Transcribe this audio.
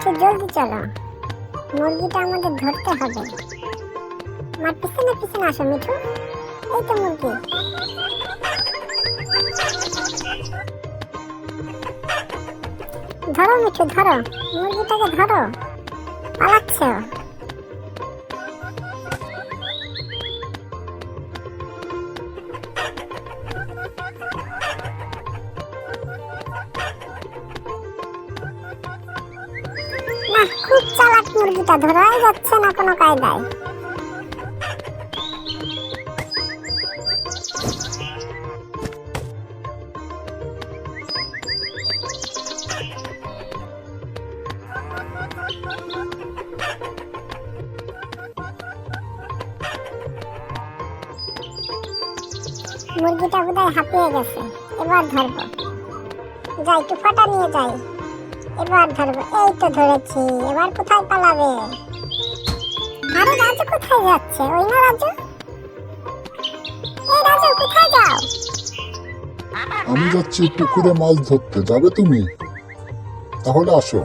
মিঠু জলদি চলো। মুরগিটা আমাদের ধরতে হবে। আমার পিছনে পিছনে আসো, মিঠু। এই তো মুরগি। ধরো মিঠু, ধরো। মুরগিটাকে ধরো। পালাচ্ছে। খুব চালাক মুরগিটা, ধরাই যাচ্ছে না কোনো কায়দায়। মুরগিটা বোধহয় হাঁপিয়ে গেছে, এবার ধরবো। যাই টুফাটা নিয়ে যাই। এবার ধরবো এই তো ধরেছি এবার কোথায় পালাবে? আরে রাজু কোথায় যাচ্ছে? ওই না রাজু? এই রাজু কোথায় যাও? আমি যাচ্ছি পুকুরে মাছ ধরতে যাবে তুমি? তাহলে আসো।